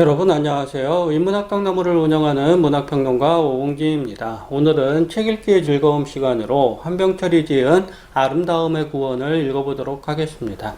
여러분 안녕하세요. 인문학강나무를 운영하는 문학평론가 오홍기입니다. 오늘은 책 읽기의 즐거움 시간으로 한병철이 지은 아름다움의 구원을 읽어보도록 하겠습니다.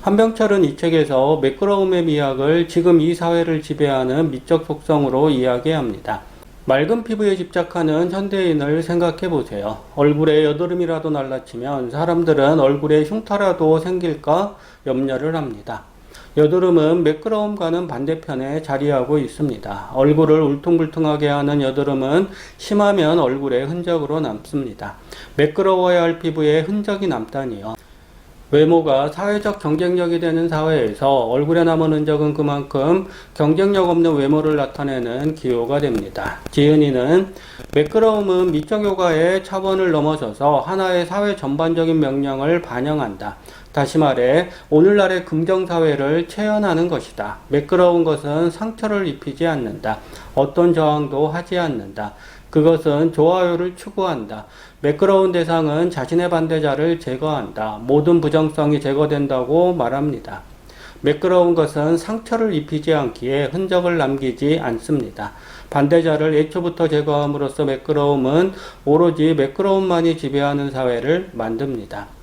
한병철은 이 책에서 매끄러움의 미학을 지금 이 사회를 지배하는 미적 속성으로 이야기합니다. 맑은 피부에 집착하는 현대인을 생각해 보세요. 얼굴에 여드름이라도 날라치면 사람들은 얼굴에 흉터라도 생길까 염려를 합니다. 여드름은 매끄러움과는 반대편에 자리하고 있습니다. 얼굴을 울퉁불퉁하게 하는 여드름은 심하면 얼굴에 흔적으로 남습니다. 매끄러워야 할 피부에 흔적이 남다니요. 외모가 사회적 경쟁력이 되는 사회에서 얼굴에 남은 흔적은 그만큼 경쟁력 없는 외모를 나타내는 기호가 됩니다. 지은이는 매끄러움은 미적 요가의 차원을 넘어서서 하나의 사회 전반적인 명령을 반영한다. 다시 말해 오늘날의 긍정사회를 체현하는 것이다. 매끄러운 것은 상처를 입히지 않는다. 어떤 저항도 하지 않는다. 그것은 좋아요를 추구한다. 매끄러운 대상은 자신의 반대자를 제거한다. 모든 부정성이 제거된다고 말합니다. 매끄러운 것은 상처를 입히지 않기에 흔적을 남기지 않습니다. 반대자를 애초부터 제거함으로써 매끄러움은 오로지 매끄러움만이 지배하는 사회를 만듭니다.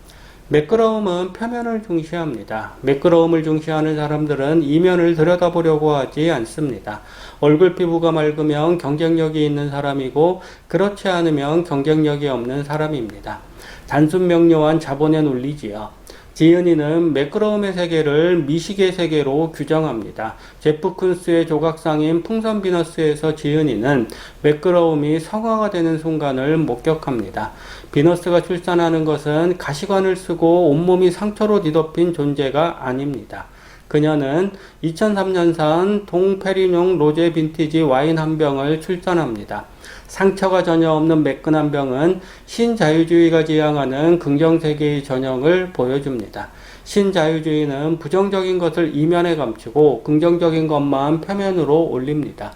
매끄러움은 표면을 중시합니다. 매끄러움을 중시하는 사람들은 이면을 들여다보려고 하지 않습니다. 얼굴 피부가 맑으면 경쟁력이 있는 사람이고 그렇지 않으면 경쟁력이 없는 사람입니다. 단순 명료한 자본의 논리지요. 지은이는 매끄러움의 세계를 미식의 세계로 규정합니다. 제프 쿤스의 조각상인 풍선 비너스에서 지은이는 매끄러움이 성화가 되는 순간을 목격합니다. 비너스가 출산하는 것은 가시관을 쓰고 온몸이 상처로 뒤덮인 존재가 아닙니다. 그녀는 2003년산 동페리뇽 로제 빈티지 와인 한 병을 출전합니다. 상처가 전혀 없는 매끈한 병은 신자유주의가 지향하는 긍정세계의 전형을 보여줍니다. 신자유주의는 부정적인 것을 이면에 감추고 긍정적인 것만 표면으로 올립니다.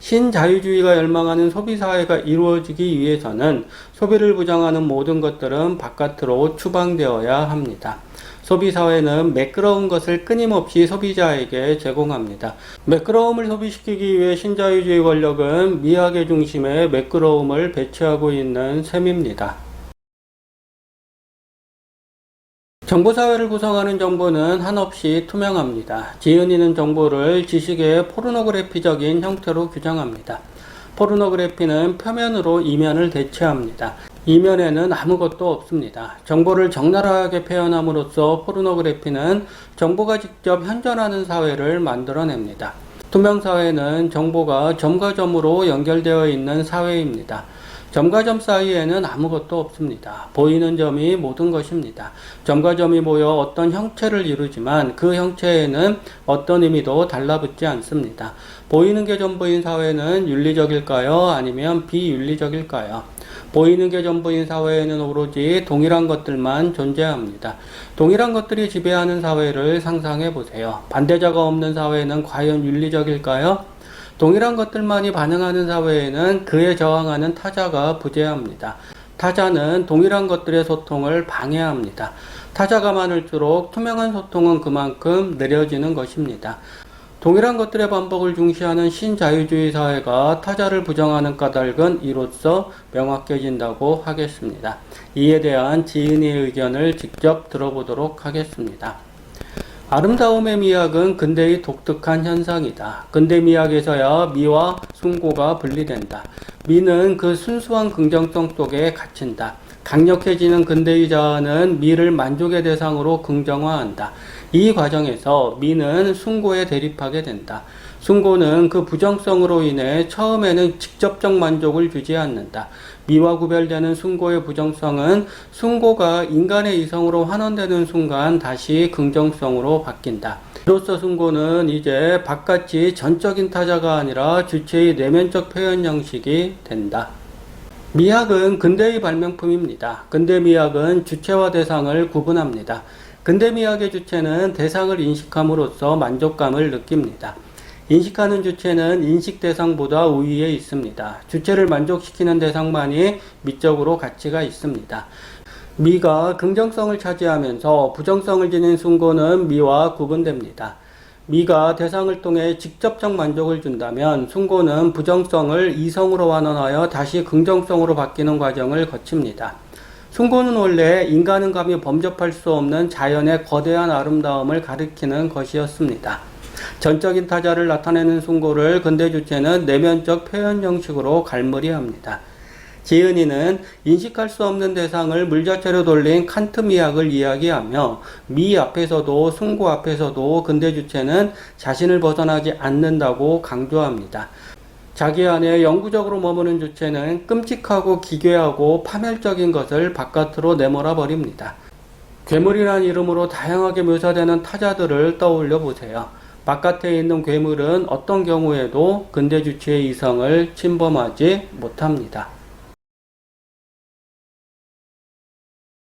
신자유주의가 열망하는 소비사회가 이루어지기 위해서는 소비를 부정하는 모든 것들은 바깥으로 추방되어야 합니다. 소비사회는 매끄러운 것을 끊임없이 소비자에게 제공합니다. 매끄러움을 소비시키기 위해 신자유주의 권력은 미학의 중심에 매끄러움을 배치하고 있는 셈입니다. 정보사회를 구성하는 정보는 한없이 투명합니다. 지은이는 정보를 지식의 포르노그래피적인 형태로 규정합니다. 포르노그래피는 표면으로 이면을 대체합니다. 이면에는 아무것도 없습니다. 정보를 적나라하게 표현함으로써 포르노그래피는 정보가 직접 현존하는 사회를 만들어냅니다. 투명 사회는 정보가 점과 점으로 연결되어 있는 사회입니다. 점과 점 사이에는 아무것도 없습니다. 보이는 점이 모든 것입니다. 점과 점이 모여 어떤 형체를 이루지만 그 형체에는 어떤 의미도 달라붙지 않습니다. 보이는 게 전부인 사회는 윤리적일까요? 아니면 비윤리적일까요? 보이는 게 전부인 사회에는 오로지 동일한 것들만 존재합니다. 동일한 것들이 지배하는 사회를 상상해 보세요. 반대자가 없는 사회는 과연 윤리적일까요? 동일한 것들만이 반응하는 사회에는 그에 저항하는 타자가 부재합니다. 타자는 동일한 것들의 소통을 방해합니다. 타자가 많을수록 투명한 소통은 그만큼 느려지는 것입니다. 동일한 것들의 반복을 중시하는 신자유주의 사회가 타자를 부정하는 까닭은 이로써 명확해진다고 하겠습니다. 이에 대한 지은이의 의견을 직접 들어보도록 하겠습니다. 아름다움의 미학은 근대의 독특한 현상이다. 근대 미학에서야 미와 숭고가 분리된다. 미는 그 순수한 긍정성 속에 갇힌다. 강력해지는 근대의 자아는 미를 만족의 대상으로 긍정화한다. 이 과정에서 미는 숭고에 대립하게 된다. 숭고는 그 부정성으로 인해 처음에는 직접적 만족을 주지 않는다. 미와 구별되는 숭고의 부정성은 숭고가 인간의 이성으로 환원되는 순간 다시 긍정성으로 바뀐다. 이로써 숭고는 이제 바깥이 전적인 타자가 아니라 주체의 내면적 표현 형식이 된다. 미학은 근대의 발명품입니다. 근대 미학은 주체와 대상을 구분합니다. 근대 미학의 주체는 대상을 인식함으로써 만족감을 느낍니다. 인식하는 주체는 인식 대상보다 우위에 있습니다. 주체를 만족시키는 대상만이 미적으로 가치가 있습니다. 미가 긍정성을 차지하면서 부정성을 지닌 숭고는 미와 구분됩니다. 미가 대상을 통해 직접적 만족을 준다면 숭고는 부정성을 이성으로 완화하여 다시 긍정성으로 바뀌는 과정을 거칩니다. 숭고는 원래 인간은 감히 범접할 수 없는 자연의 거대한 아름다움을 가리키는 것이었습니다. 전적인 타자를 나타내는 숭고를 근대 주체는 내면적 표현 형식으로 갈무리합니다. 지은이는 인식할 수 없는 대상을 물 자체로 돌린 칸트 미학을 이야기하며 미 앞에서도 숭고 앞에서도 근대 주체는 자신을 벗어나지 않는다고 강조합니다. 자기 안에 영구적으로 머무는 주체는 끔찍하고 기괴하고 파멸적인 것을 바깥으로 내몰아 버립니다. 괴물이란 이름으로 다양하게 묘사되는 타자들을 떠올려 보세요. 바깥에 있는 괴물은 어떤 경우에도 근대 주체의 이성을 침범하지 못합니다.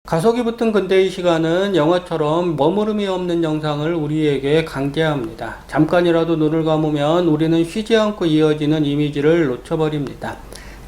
가속이 붙은 근대의 시간은 영화처럼 머무름이 없는 영상을 우리에게 강제합니다. 잠깐이라도 눈을 감으면 우리는 쉬지 않고 이어지는 이미지를 놓쳐버립니다.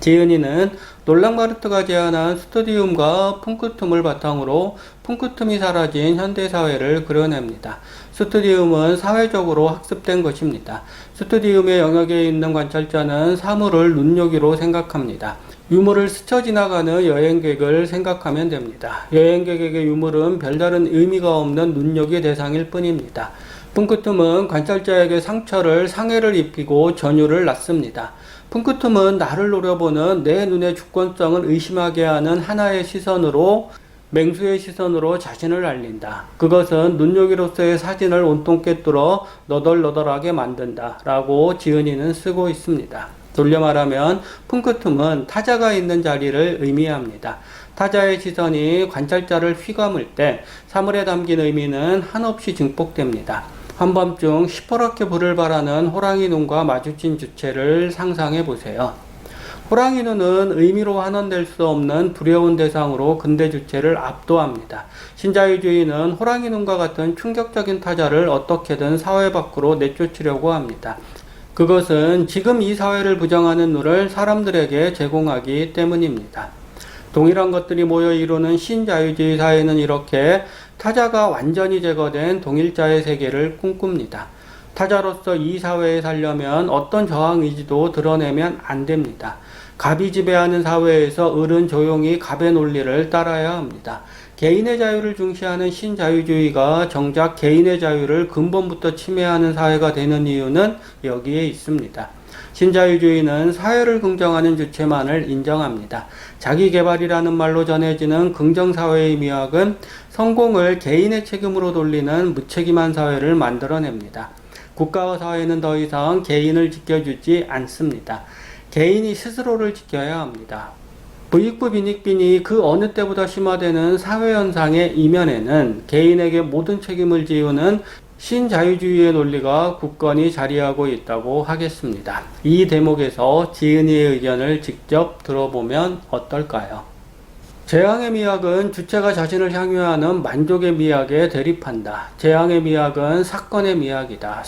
지은이는 놀랑바르트가 제안한 스튜디움과 풍크툼을 바탕으로 풍크툼이 사라진 현대사회를 그려냅니다. 스튜디움은 사회적으로 학습된 것입니다. 스튜디움의 영역에 있는 관찰자는 사물을 눈요기로 생각합니다. 유물을 스쳐 지나가는 여행객을 생각하면 됩니다. 여행객에게 유물은 별다른 의미가 없는 눈요기 대상일 뿐입니다. punktum은 관찰자에게 상처를 상해를 입히고 전율을 낳습니다. punktum은 나를 노려보는 내 눈의 주권성을 의심하게 하는 하나의 시선으로 맹수의 시선으로 자신을 알린다. 그것은 눈요기로서의 사진을 온통 꿰뚫어 너덜너덜하게 만든다. 라고 지은이는 쓰고 있습니다. 돌려 말하면 punktum은 타자가 있는 자리를 의미합니다. 타자의 시선이 관찰자를 휘감을 때 사물에 담긴 의미는 한없이 증폭됩니다. 한밤중 시퍼렇게 불을 발하는 호랑이 눈과 마주친 주체를 상상해 보세요. 호랑이 눈은 의미로 환원될 수 없는 두려운 대상으로 근대 주체를 압도합니다. 신자유주의는 호랑이 눈과 같은 충격적인 타자를 어떻게든 사회 밖으로 내쫓으려고 합니다. 그것은 지금 이 사회를 부정하는 눈을 사람들에게 제공하기 때문입니다. 동일한 것들이 모여 이루는 신자유주의 사회는 이렇게 타자가 완전히 제거된 동일자의 세계를 꿈꿉니다. 타자로서 이 사회에 살려면 어떤 저항 의지도 드러내면 안 됩니다. 갑이 지배하는 사회에서 을은 조용히 갑의 논리를 따라야 합니다. 개인의 자유를 중시하는 신자유주의가 정작 개인의 자유를 근본부터 침해하는 사회가 되는 이유는 여기에 있습니다. 신자유주의는 사회를 긍정하는 주체만을 인정합니다. 자기개발이라는 말로 전해지는 긍정사회의 미학은 성공을 개인의 책임으로 돌리는 무책임한 사회를 만들어냅니다. 국가와 사회는 더 이상 개인을 지켜주지 않습니다. 개인이 스스로를 지켜야 합니다. 부익부 빈익빈이 그 어느 때보다 심화되는 사회현상의 이면에는 개인에게 모든 책임을 지우는 신자유주의의 논리가 굳건히 자리하고 있다고 하겠습니다. 이 대목에서 지은이의 의견을 직접 들어보면 어떨까요? 재앙의 미학은 주체가 자신을 향유하는 만족의 미학에 대립한다. 재앙의 미학은 사건의 미학이다.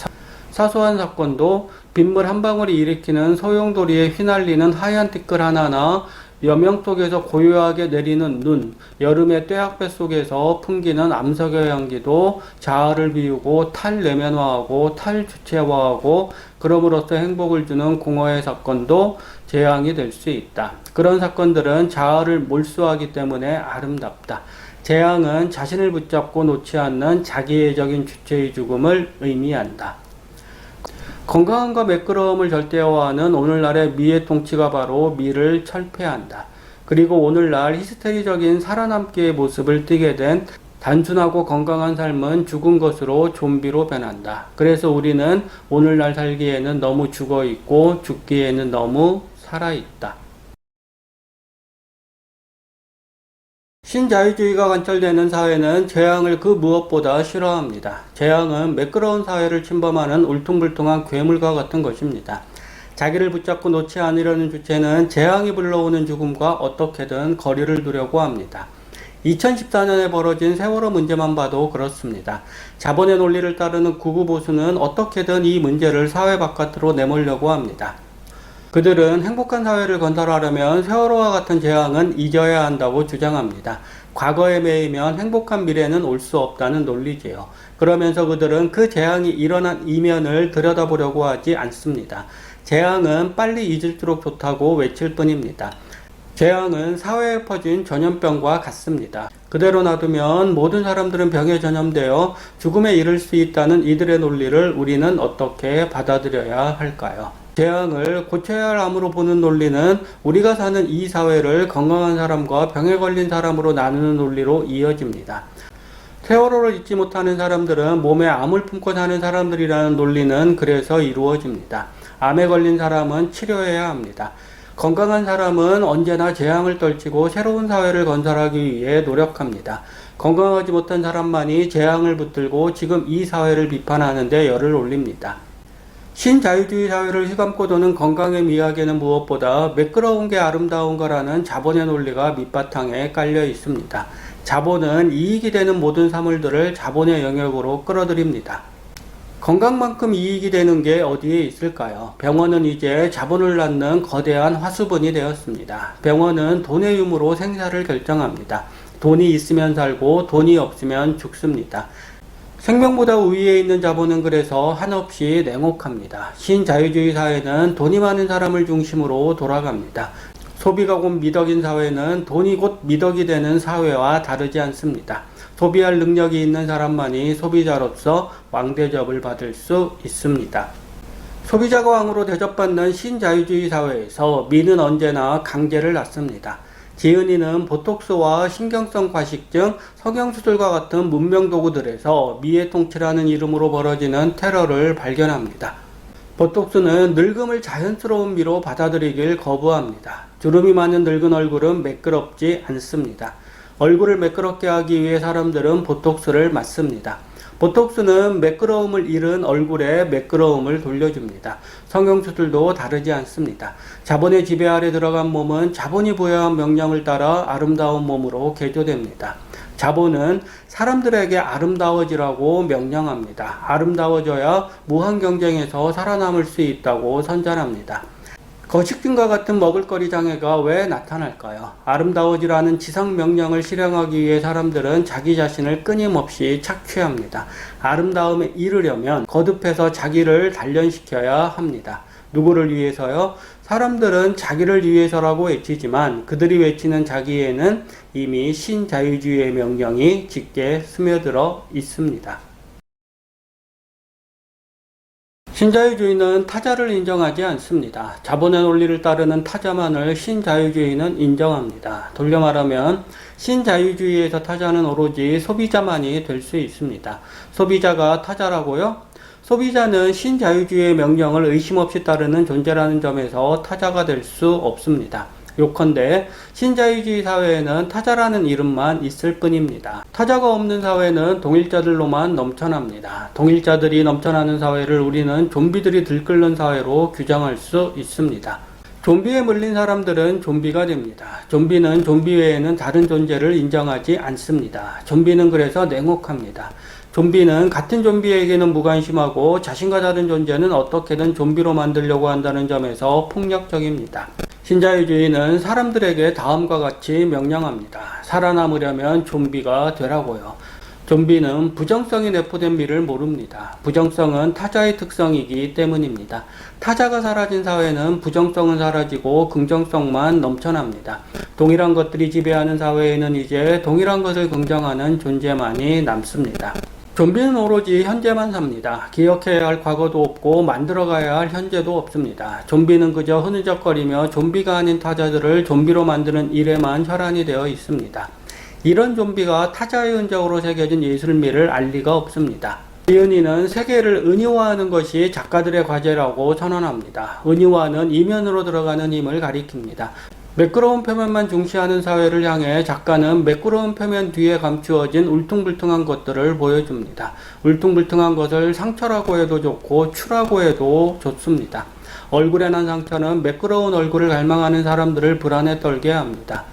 사소한 사건도 빗물 한 방울이 일으키는 소용돌이에 휘날리는 하얀 티끌 하나나 여명 속에서 고요하게 내리는 눈, 여름의 떼약볕 속에서 풍기는 암석의 향기도 자아를 비우고 탈 내면화하고 탈 주체화하고 그럼으로써 행복을 주는 공허의 사건도 재앙이 될 수 있다. 그런 사건들은 자아를 몰수하기 때문에 아름답다. 재앙은 자신을 붙잡고 놓지 않는 자기애적인 주체의 죽음을 의미한다. 건강함과 매끄러움을 절대화하는 오늘날의 미의 통치가 바로 미를 철폐한다. 그리고 오늘날 히스테리적인 살아남기의 모습을 띠게 된 단순하고 건강한 삶은 죽은 것으로 좀비로 변한다. 그래서 우리는 오늘날 살기에는 너무 죽어 있고 죽기에는 너무 살아 있다. 신자유주의가 관철되는 사회는 재앙을 그 무엇보다 싫어합니다. 재앙은 매끄러운 사회를 침범하는 울퉁불퉁한 괴물과 같은 것입니다. 자기를 붙잡고 놓지 않으려는 주체는 재앙이 불러오는 죽음과 어떻게든 거리를 두려고 합니다. 2014년에 벌어진 세월호 문제만 봐도 그렇습니다. 자본의 논리를 따르는 구구보수는 어떻게든 이 문제를 사회 바깥으로 내몰려고 합니다. 그들은 행복한 사회를 건설하려면 세월호와 같은 재앙은 잊어야 한다고 주장합니다. 과거에 매이면 행복한 미래는 올 수 없다는 논리지요. 그러면서 그들은 그 재앙이 일어난 이면을 들여다보려고 하지 않습니다. 재앙은 빨리 잊을수록 좋다고 외칠 뿐입니다. 재앙은 사회에 퍼진 전염병과 같습니다. 그대로 놔두면 모든 사람들은 병에 전염되어 죽음에 이를 수 있다는 이들의 논리를 우리는 어떻게 받아들여야 할까요? 재앙을 고쳐야 할 암으로 보는 논리는 우리가 사는 이 사회를 건강한 사람과 병에 걸린 사람으로 나누는 논리로 이어집니다. 세월호를 잊지 못하는 사람들은 몸에 암을 품고 사는 사람들이라는 논리는 그래서 이루어집니다. 암에 걸린 사람은 치료해야 합니다. 건강한 사람은 언제나 재앙을 떨치고 새로운 사회를 건설하기 위해 노력합니다. 건강하지 못한 사람만이 재앙을 붙들고 지금 이 사회를 비판하는데 열을 올립니다. 신자유주의 사회를 휘감고 도는 건강의 미학에는 무엇보다 매끄러운 게 아름다운 거라는 자본의 논리가 밑바탕에 깔려 있습니다. 자본은 이익이 되는 모든 사물들을 자본의 영역으로 끌어들입니다. 건강만큼 이익이 되는 게 어디에 있을까요? 병원은 이제 자본을 낳는 거대한 화수분이 되었습니다. 병원은 돈의 유무로 생사를 결정합니다. 돈이 있으면 살고 돈이 없으면 죽습니다. 생명보다 우위에 있는 자본은 그래서 한없이 냉혹합니다. 신자유주의 사회는 돈이 많은 사람을 중심으로 돌아갑니다. 소비가 곧 미덕인 사회는 돈이 곧 미덕이 되는 사회와 다르지 않습니다. 소비할 능력이 있는 사람만이 소비자로서 왕대접을 받을 수 있습니다. 소비자가 왕으로 대접받는 신자유주의 사회에서 미는 언제나 강제를 낳습니다. 지은이는 보톡스와 신경성 과식증, 성형수술과 같은 문명 도구들에서 미의 통치라는 이름으로 벌어지는 테러를 발견합니다. 보톡스는 늙음을 자연스러운 미로 받아들이길 거부합니다. 주름이 많은 늙은 얼굴은 매끄럽지 않습니다. 얼굴을 매끄럽게 하기 위해 사람들은 보톡스를 맞습니다. 보톡스는 매끄러움을 잃은 얼굴에 매끄러움을 돌려줍니다. 성형수술도 다르지 않습니다. 자본의 지배 아래 들어간 몸은 자본이 부여한 명령을 따라 아름다운 몸으로 개조됩니다. 자본은 사람들에게 아름다워지라고 명령합니다. 아름다워져야 무한 경쟁에서 살아남을 수 있다고 선전합니다. 거식증과 같은 먹을거리 장애가 왜 나타날까요? 아름다워지라는 지상 명령을 실행하기 위해 사람들은 자기 자신을 끊임없이 착취합니다. 아름다움에 이르려면 거듭해서 자기를 단련시켜야 합니다. 누구를 위해서요? 사람들은 자기를 위해서라고 외치지만 그들이 외치는 자기에는 이미 신자유주의의 명령이 짙게 스며들어 있습니다. 신자유주의는 타자를 인정하지 않습니다. 자본의 논리를 따르는 타자만을 신자유주의는 인정합니다. 돌려 말하면 신자유주의에서 타자는 오로지 소비자만이 될 수 있습니다. 소비자가 타자라고요? 소비자는 신자유주의의 명령을 의심 없이 따르는 존재라는 점에서 타자가 될 수 없습니다. 요컨대 신자유주의 사회에는 타자라는 이름만 있을 뿐입니다. 타자가 없는 사회는 동일자들로만 넘쳐납니다. 동일자들이 넘쳐나는 사회를 우리는 좀비들이 들끓는 사회로 규정할 수 있습니다. 좀비에 물린 사람들은 좀비가 됩니다. 좀비는 좀비 외에는 다른 존재를 인정하지 않습니다. 좀비는 그래서 냉혹합니다. 좀비는 같은 좀비에게는 무관심하고 자신과 다른 존재는 어떻게든 좀비로 만들려고 한다는 점에서 폭력적입니다. 신자유주의는 사람들에게 다음과 같이 명령합니다. 살아남으려면 좀비가 되라고요. 좀비는 부정성이 내포된 미를 모릅니다. 부정성은 타자의 특성이기 때문입니다. 타자가 사라진 사회는 부정성은 사라지고 긍정성만 넘쳐납니다. 동일한 것들이 지배하는 사회에는 이제 동일한 것을 긍정하는 존재만이 남습니다. 좀비는 오로지 현재만 삽니다. 기억해야 할 과거도 없고 만들어가야 할 현재도 없습니다. 좀비는 그저 흐느적거리며 좀비가 아닌 타자들을 좀비로 만드는 일에만 혈안이 되어 있습니다. 이런 좀비가 타자의 흔적으로 새겨진 예술미를 알 리가 없습니다. 이은희는 세계를 은유화하는 것이 작가들의 과제라고 선언합니다. 은유화는 이면으로 들어가는 힘을 가리킵니다. 매끄러운 표면만 중시하는 사회를 향해 작가는 매끄러운 표면 뒤에 감추어진 울퉁불퉁한 것들을 보여줍니다. 울퉁불퉁한 것을 상처라고 해도 좋고 추라고 해도 좋습니다. 얼굴에 난 상처는 매끄러운 얼굴을 갈망하는 사람들을 불안에 떨게 합니다.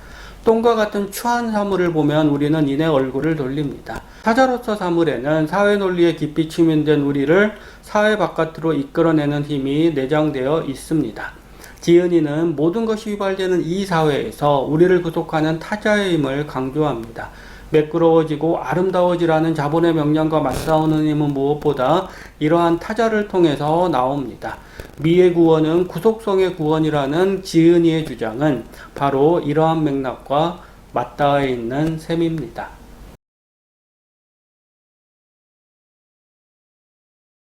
똥과 같은 추한 사물을 보면 우리는 이내 얼굴을 돌립니다. 타자로서 사물에는 사회 논리에 깊이 침인된 우리를 사회 바깥으로 이끌어내는 힘이 내장되어 있습니다. 지은이는 모든 것이 휘발되는 이 사회에서 우리를 구속하는 타자의 힘을 강조합니다. 매끄러워지고 아름다워지라는 자본의 명령과 맞싸우는 힘은 무엇보다 이러한 타자를 통해서 나옵니다. 미의 구원은 구속성의 구원이라는 지은이의 주장은 바로 이러한 맥락과 맞닿아 있는 셈입니다.